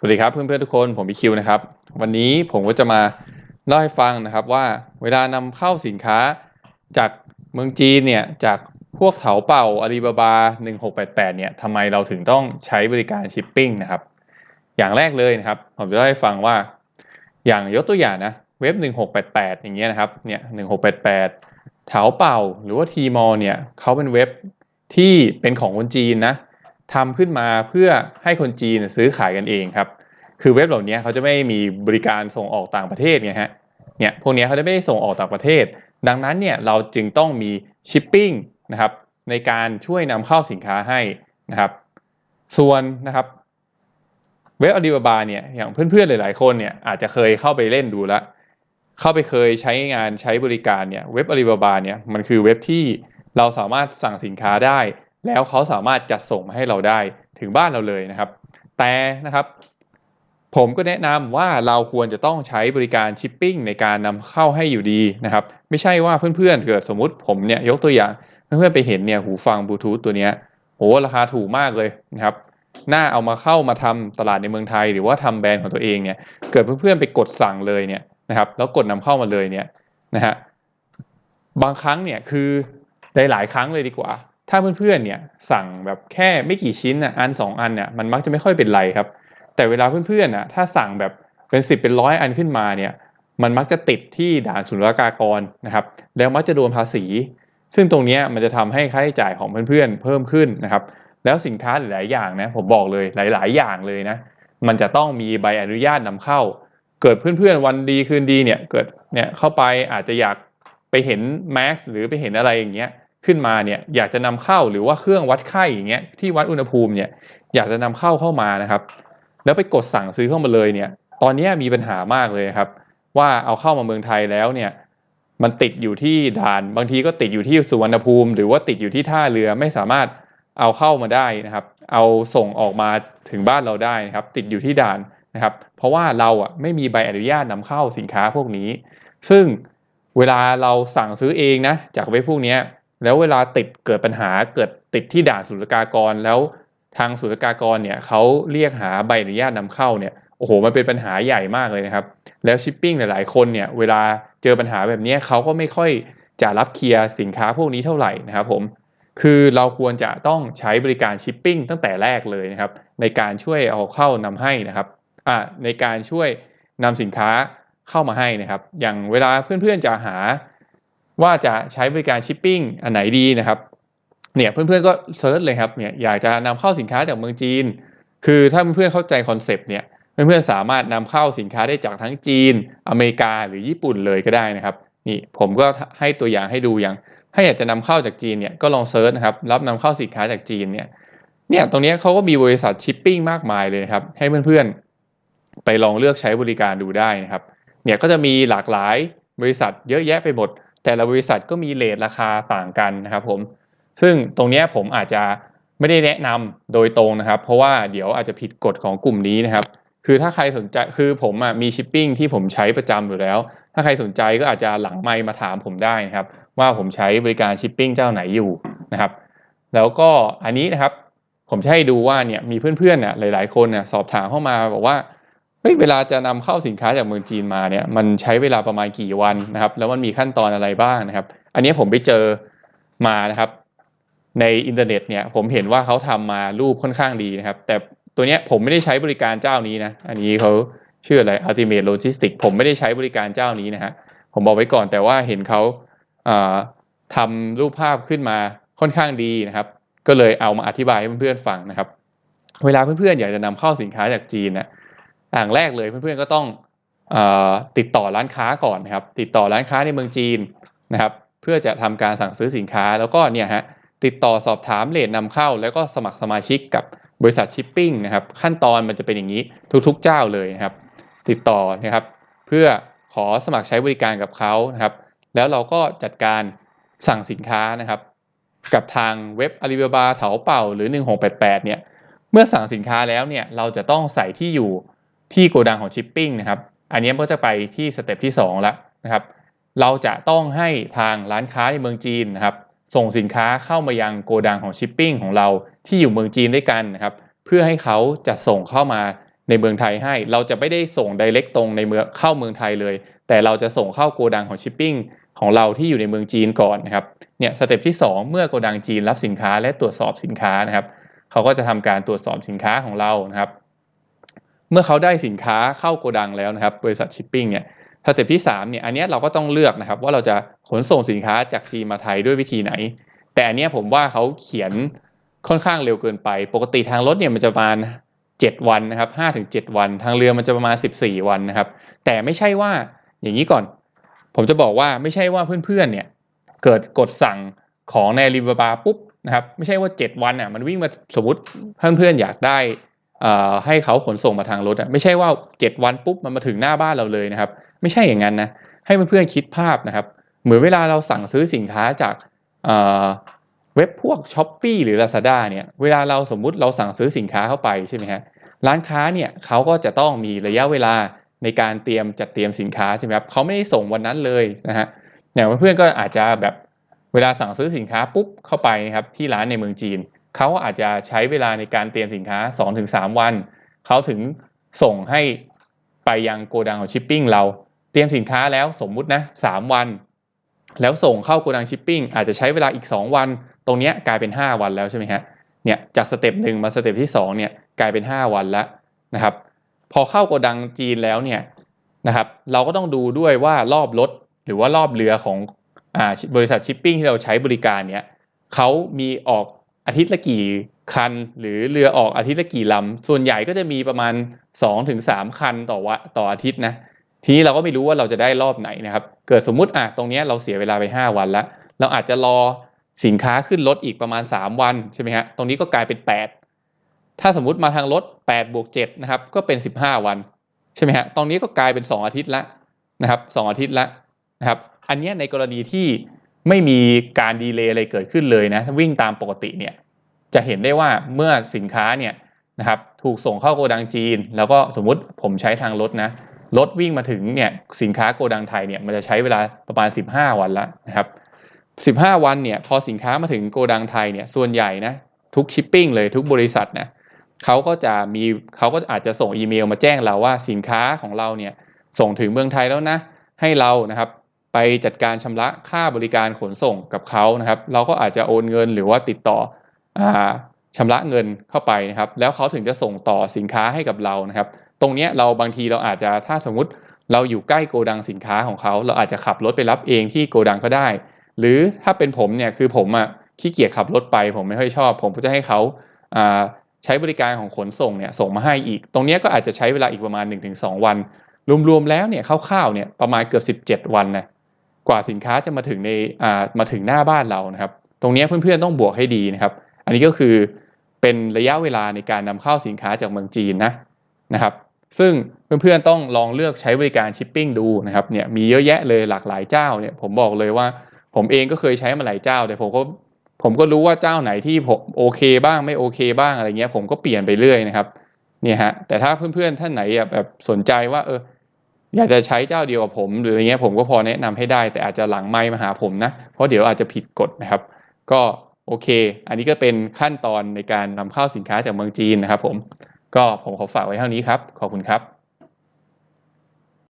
สวัสดีครับเพื่อนๆทุกคนผมพี่คิวนะครับ วันนี้ผมก็จะมาเล่าให้ฟังนะครับว่าเวลานำเข้าสินค้าจากเมืองจีนเนี่ยจากพวกเถาเป่าอาลีบาบา1688เนี่ยทำไมเราถึงต้องใช้บริการชิปปิ้งนะครับ อย่างแรกเลยนะครับผมจะเล่าให้ฟังว่า อย่างยกตัวอย่างนะเว็บ 1688 อย่างเงี้ยนะครับเนี่ย1688เถาเป่าหรือว่าทีมอลเนี่ยเขาเป็นเว็บที่เป็นของคนจีนนะ ทำขึ้นมาเพื่อให้คนจีนซื้อขายกันเองครับ คือเว็บเหล่านี้เขาจะไม่มีบริการส่งออกต่างประเทศไงฮะ เนี่ยพวกนี้เขาจะไม่ได้ส่งออกต่างประเทศ ดังนั้นเนี่ยเราจึงต้องมีชิปปิ้งนะครับในการช่วยนำเข้าสินค้าให้นะครับ ส่วนนะครับเว็บอาลีบาบาเนี่ยอย่างเพื่อนๆหลายๆคนเนี่ยอาจจะเคยเข้าไปเล่นดูแล้วเข้าไปเคยใช้งานใช้บริการเนี่ยเว็บอาลีบาบาเนี่ยมันคือเว็บที่เราสามารถสั่งสินค้าได้ แล้วเขาสามารถจัดส่งมาให้เราได้ถึงบ้านเราเลยนะครับ แต่นะครับ ผมก็แนะนำว่าเราควรจะต้องใช้บริการชิปปิ้งในการนำเข้าให้อยู่ดีนะครับ ไม่ใช่ว่าเพื่อนๆเกิดสมมุติผมเนี่ยยกตัวอย่างเพื่อนๆไปเห็นเนี่ยหูฟังบลูทูธตัวเนี้ยโหราคาถูกมากเลยนะครับน่าเอามาเข้ามาทำตลาดในเมืองไทย หรือว่าทำแบรนด์ของตัวเองเนี่ย เกิดเพื่อนๆไปกดสั่งเลยเนี่ยนะครับ แล้วกดนำเข้ามาเลยเนี่ยนะฮะบางครั้งเนี่ยคือหลายๆครั้งเลยดีกว่า ถ้าเพื่อนๆเนี่ยสั่งแบบแค่ไม่กี่ชิ้นอะอันสองอันเนี่ยมันมักจะไม่ค่อยเป็นไรครับ แต่เวลาเพื่อนๆอะถ้าสั่งแบบเป็นสิบเป็นร้อยอันขึ้นมาเนี่ยมันมักจะติดที่ด่านศุลกากรนะครับ แล้วมักจะโดนภาษี ซึ่งตรงนี้มันจะทำให้ค่าใช้จ่ายของเพื่อนๆเพิ่มขึ้นนะครับ แล้วสินค้าหลายๆอย่างนะผมบอกเลยหลาย ๆ อย่างเลยนะมันจะต้องมีใบอนุญาตนำเข้า เกิดเพื่อนๆวันดีคืนดีเนี่ยเกิดเนี่ยเข้าไปอาจจะอยากไปเห็นแม็กซ์หรือไปเห็นอะไรอย่างเงี้ย ขึ้นมาเนี่ยอยากจะนำเข้าหรือว่าเครื่องวัดไข้อย่างเงี้ยที่วัดอุณหภูมิเนี่ยอยากจะนำเข้าเข้ามานะครับ แล้วไปกดสั่งซื้อเข้ามาเลยเนี่ย ตอนนี้มีปัญหามากเลยครับ ว่าเอาเข้ามาเมืองไทยแล้วเนี่ยมันติดอยู่ที่ด่านบางทีก็ติดอยู่ที่สุวรรณภูมิ หรือว่าติดอยู่ที่ท่าเรือไม่สามารถเอาเข้ามาได้นะครับ เอาส่งออกมาถึงบ้านเราได้นะครับ ติดอยู่ที่ด่านนะครับ เพราะว่าเราอะไม่มีใบอนุญาตนำเข้าสินค้าพวกนี้ ซึ่งเวลาเราสั่งซื้อเองนะจากเว็บพวกนี้ แล้วเวลาติดเกิดปัญหาเกิดติดที่ด่านศุลกากร แล้วทางศุลกากรเนี่ยเขาเรียกหาใบอนุญาตนำเข้าเนี่ยโอ้โหมันเป็นปัญหาใหญ่มากเลยนะครับ แล้วชิปปิ้งหลาย ๆ คนเนี่ยเวลาเจอปัญหาแบบนี้เขาก็ไม่ค่อยจะรับเคลียร์สินค้าพวกนี้เท่าไหร่นะครับผมคือเราควรจะต้องใช้บริการชิปปิ้งตั้งแต่แรกเลยนะครับ ในการช่วยเอาเข้านำให้นะครับอ่าในการช่วยนำสินค้าเข้ามาให้นะครับ อย่างเวลาเพื่อนๆจะหา ว่าจะใช้บริการชิปปิ้งอันไหนดีนะครับเนี่ยเพื่อนๆก็เซิร์ชเลยครับเนี่ยอยากจะนำเข้าสินค้าจากเมืองจีน คือถ้าเพื่อนๆเข้าใจคอนเซปต์เนี่ยเพื่อนๆสามารถนำเข้าสินค้าได้จากทั้งจีน อเมริกาหรือญี่ปุ่นเลยก็ได้นะครับนี่ผมก็ให้ตัวอย่างให้ดูอย่าง ถ้าอยากจะนำเข้าจากจีนเนี่ยก็ลองเซิร์ชนะครับรับนำเข้าสินค้าจากจีนเนี่ยเนี่ยตรงนี้เขาก็มีบริษัทชิปปิ้งมากมายเลยครับให้เพื่อนๆไปลองเลือกใช้บริการดูได้นะครับเนี่ยก็จะมีหลากหลายบริษัทเยอะแยะไปหมด แต่ละบริษัทก็มีเลทราคาต่างกันนะครับผมซึ่งตรงนี้ผมอาจจะไม่ได้แนะนำโดยตรงนะครับ เพราะว่าเดี๋ยวอาจจะผิดกฎของกลุ่มนี้นะครับ คือถ้าใครสนใจคือผมอมีชิปปิ้งที่ผมใช้ประจำอยู่แล้ว ถ้าใครสนใจก็อาจจะหลังไมค์มาถามผมได้นะครับ ว่าผมใช้บริการชิปปิ้งเจ้าไหนอยู่นะครับ แล้วก็อันนี้นะครับผมจะให้ดูว่าเนี่ยมีเพื่อนๆเนี่ยหลาย ๆ คนเนี่ยสอบถามเข้ามาบอกว่า เฮ้ยเวลาจะนำเข้าสินค้าจากเมืองจีนมาเนี่ยมันใช้เวลาประมาณกี่วันนะครับ แล้วมันมีขั้นตอนอะไรบ้างนะครับ อันนี้ผมไปเจอมานะครับ ในอินเทอร์เน็ตเนี่ยผมเห็นว่าเขาทำมารูปค่อนข้างดีนะครับ แต่ตัวเนี้ยผมไม่ได้ใช้บริการเจ้านี้นะอันนี้เขาชื่ออะไร Ultimate Logistics ผมไม่ได้ใช้บริการเจ้านี้นะฮะผมบอกไว้ก่อนแต่ว่าเห็นเขาทำรูปภาพขึ้นมาค่อนข้างดีนะครับ ก็เลยเอามาอธิบายให้เพื่อนๆฟังนะครับ เวลาเพื่อนๆอยากจะนำเข้าสินค้าจากจีนนะ อย่างแรกเลยเพื่อนๆก็ต้องอติดต่อร้านค้าก่อนนะครับ ติดต่อร้านค้าในเมืองจีนนะครับ เพื่อจะทำการสั่งซื้อสินค้าแล้วก็เนี่ยฮะติดต่อสอบถามเลทนำเข้า แล้วก็สมัครสมาชิกกับบริษัทชิปปิ้งนะครับ ขั้นตอนมันจะเป็นอย่างนี้ทุกๆเจ้าเลยนะครับ ติดต่อนะครับ เพื่อขอสมัครใช้บริการกับเขานะครับ แล้วเราก็จัดการสั่งสินค้านะครับ กับทางเว็บอาลีบาบาเถาเป่าหรือ 1688 เนี่ยเมื่อสั่งสินค้าแล้วเนี่ยเราจะต้องใส่ที่อยู่ ที่โกดังของชิปปิ้งนะครับ อันนี้ก็จะไปที่สเต็ปที่2แล้วนะครับ เราจะต้องให้ทางร้านค้าในเมืองจีนนะครับ ส่งสินค้าเข้ามายังโกดังของชิปปิ้งของเราที่อยู่เมืองจีนด้วยกันนะครับ เพื่อให้เขาจะส่งเข้ามาในเมืองไทยให้ เราจะไม่ได้ส่ง direct ตรงในเมืองเข้าเมืองไทยเลย แต่เราจะส่งเข้าโกดังของชิปปิ้งของเราที่อยู่ในเมืองจีนก่อนนะครับ เนี่ยสเต็ปที่ 2 เมื่อโกดังจีนรับสินค้าและตรวจสอบสินค้านะครับ เขาก็จะทำการตรวจสอบสินค้าของเรานะครับ เมื่อเขาได้สินค้าเข้าโกดังแล้วนะครับ บริษัทชิปปิ้งเนี่ยสเต็ปที่3เนี่ยอันนี้เราก็ต้องเลือกนะครับว่าเราจะขนส่งสินค้าจากจีนมาไทยด้วยวิธีไหน แต่อันนี้ผมว่าเขาเขียนค่อนข้างเร็วเกินไป ปกติทางรถเนี่ยมันจะประมาณ 7 วันนะครับ5ถึง7วัน ทางเรือมันจะประมาณ 14 วันนะครับ แต่ไม่ใช่ว่าอย่างนี้ก่อน ผมจะบอกว่าไม่ใช่ว่าเพื่อนๆเนี่ยเกิดกดสั่งของในรีบาบาปุ๊บนะครับไม่ใช่ว่า 7 วันอะมันวิ่งมาสมมติเพื่อนๆอยากได้ ให้เขาขนส่งมาทางรถอะไม่ใช่ว่า 7 วันปุ๊บมันมาถึงหน้าบ้านเราเลยนะครับ ไม่ใช่อย่างนั้นนะให้เพื่อนๆคิดภาพนะครับ เหมือนเวลาเราสั่งซื้อสินค้าจากเว็บพวก s h อ p e e หรือ Lazada เนี่ยเวลาเราสมมุติเราสั่งซื้อสินค้าเข้าไปใช่ไหมฮะร้านค้าเนี่ยเขาก็จะต้องมีระยะเวลาในการเตรียมจัดเตรียมสินค้าใช่ไหมครับเขาไม่ได้ส่งวันนั้นเลยนะฮะอย่างเพื่อนๆก็อาจจะแบบเวลาสั่งซื้อสินค้าปุ๊บเข้าไปนะครับที่ร้านในเมืองจีน เขาอาจจะใช้เวลาในการเตรียมสินค้า 2-3 วัน เขาถึงส่งให้ไปยังโกดังของชิปปิ้งเราเตรียมสินค้าแล้วสมมุตินะ3วัน แล้วส่งเข้าโกดังชิปปิ้งอาจจะใช้เวลาอีก 2 วัน ตรงนี้กลายเป็น 5 วันแล้วใช่ไหมฮะเนี่ยจากสเต็ปหนึ่งมาสเต็ปที่2เนี่ยกลายเป็น 5 วันแล้วนะครับ พอเข้าโกดังจีนแล้วเนี่ยนะครับ เราก็ต้องดูด้วยว่ารอบรถหรือว่ารอบเรือของอบริษัทชิปปิ้งที่เราใช้บริการเนี่ยเขามีออก อาทิตย์ละกี่คัน หรือเรือออกอาทิตย์ละกี่ลำส่วนใหญ่ก็จะมีประมาณ 2-3 คันต่อวะต่ออาทิตย์นะทีนี้เราก็ไม่รู้ว่าเราจะได้รอบไหนนะครับ เกิดสมมุติอะตรงนี้เราเสียเวลาไป 5 วันล้วเราอาจจะรอสินค้าขึ้นรถอีกประมาณ 3 วันใช่ไหมฮะตรงนี้ก็กลายเป็น 8 ถ้าสมมติมาทางรถ8บวก7นะครับก็เป็น 15 วันใช่ไหมฮะตรงนี้ก็กลายเป็น 2 อาทิตย์ละนะครับ2อาทิตย์ละนะครับ อันนี้ในกรณีที่ ไม่มีการดีเลย์อะไรเกิดขึ้นเลยนะถ้าวิ่งตามปกติเนี่ยจะเห็นได้ว่าเมื่อสินค้าเนี่ยนะครับถูกส่งเข้าโกดังจีน แล้วก็สมมุติผมใช้ทางรถนะรถวิ่งมาถึงเนี่ยสินค้าโกดังไทยเนี่ยมันจะใช้เวลาประมาณ 15 วันละนะครับ15 วันเนี่ยพอสินค้ามาถึงโกดังไทยเนี่ยส่วนใหญ่นะทุกชิปปิ้งเลยทุกบริษัทนะเขาก็จะมีเขาก็อาจจะส่งอีเมลมาแจ้งเราว่าสินค้าของเราเนี่ยส่งถึงเมืองไทยแล้วนะให้เรานะครับ ไปจัดการชำระค่าบริการขนส่งกับเขานะครับ เราก็อาจจะโอนเงินหรือว่าติดต่ออชำระเงินเข้าไปนะครับ แล้วเขาถึงจะส่งต่อสินค้าให้กับเรานะครับ ตรงนี้เราบางทีเราอาจจะถ้าสมมุติเราอยู่ใกล้โกดังสินค้าของเขา เราอาจจะขับรถไปรับเองที่โกดังก็ได้ หรือถ้าเป็นผมเนี่ยคือผมอะขี้เกียจขับรถไป ผมไม่ค่อยชอบ ผมก็จะให้เขาใช้บริการของขนส่งเนี่ยส่งมาให้อีก ตรงนี้ก็อาจจะใช้เวลาอีกประมาณ 1-2 วัน รวมๆแล้วเนี่ยคร่าวๆเนี่ยประมาณเกือบ 17 วันนะ กว่าสินค้าจะมาถึงในมาถึงหน้าบ้านเรานะครับ ตรงนี้เพื่อนๆต้องบวกให้ดีนะครับ อันนี้ก็คือเป็นระยะเวลาในการนำเข้าสินค้าจากเมืองจีนนะนะครับ ซึ่งเพื่อนๆต้องลองเลือกใช้บริการชิปปิ้งดูนะครับเนี่ยมีเยอะแยะเลยหลากหลายเจ้าเนี่ยผมบอกเลยว่าผมเองก็เคยใช้มาหลายเจ้า แต่ผมก็ผมก็รู้ว่าเจ้าไหนที่ผมโอเคบ้างไม่โอเคบ้างอะไรเงี้ยผมก็เปลี่ยนไปเรื่อยนะครับเนี่ยฮะแต่ถ้าเพื่อนๆท่านไหนแบบสนใจว่าเออ อยากจะใช้เจ้าเดียวกับผมหรืออย่างเงี้ยผมก็พอแนะนำให้ได้ แต่อาจจะหลังไม่มาหาผมนะเพราะเดี๋ยวอาจจะผิดกฎนะครับ ก็โอเค อันนี้ก็เป็นขั้นตอนในการนำเข้าสินค้าจากเมืองจีนนะครับ ผม ก็ผมขอฝากไว้เท่านี้ครับ ขอบคุณครับ